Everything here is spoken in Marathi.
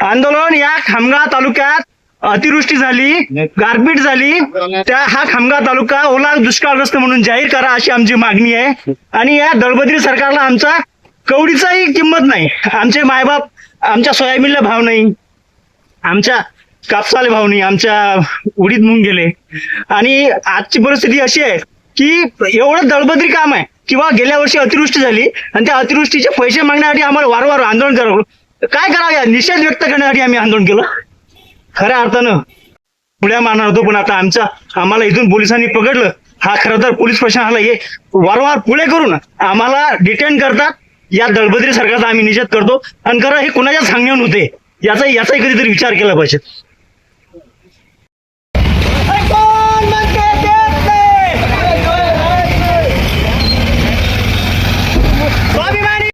आंदोलन या खामगाव तालुक्यात अतिवृष्टी झाली गारपीट झाली. त्या हा खामगाव तालुका ओला दुष्काळग्रस्त म्हणून जाहीर करा अशी आमची मागणी आहे. आणि या दळबद्री सरकारला आमचा कवडीचाही किंमत नाही. आमचे मायबाप आमच्या सोयाबीनला भाव नाही. आमच्या कापसाला भाव नाही. आमच्या उडीत मुंग गेले. आणि आजची परिस्थिती अशी आहे की एवढं दळबद्री काम आहे. किंवा गेल्या वर्षी अतिवृष्टी झाली आणि त्या अतिवृष्टीचे पैसे मागण्यासाठी आम्हाला वारंवार आंदोलन करावं काय करावं या? निषेध व्यक्त करण्यासाठी आम्ही आंदोलन केलं. खऱ्या अर्थानं पुढ्या मारणार होतो पण आता आमचा आम्हाला इथून पोलिसांनी पकडलं. हा खरं तर पोलीस प्रशासनाला हे वारंवार पुढे करून आम्हाला डिटेन करतात. या दळबद्री सरकारचा आम्ही निषेध करतो. आणि खरं हे कुणाच्या सांगण्यावर होते याचा याचाही कधीतरी विचार केला पाहिजे. ಸ್ವಾಭಿಮಾನಿ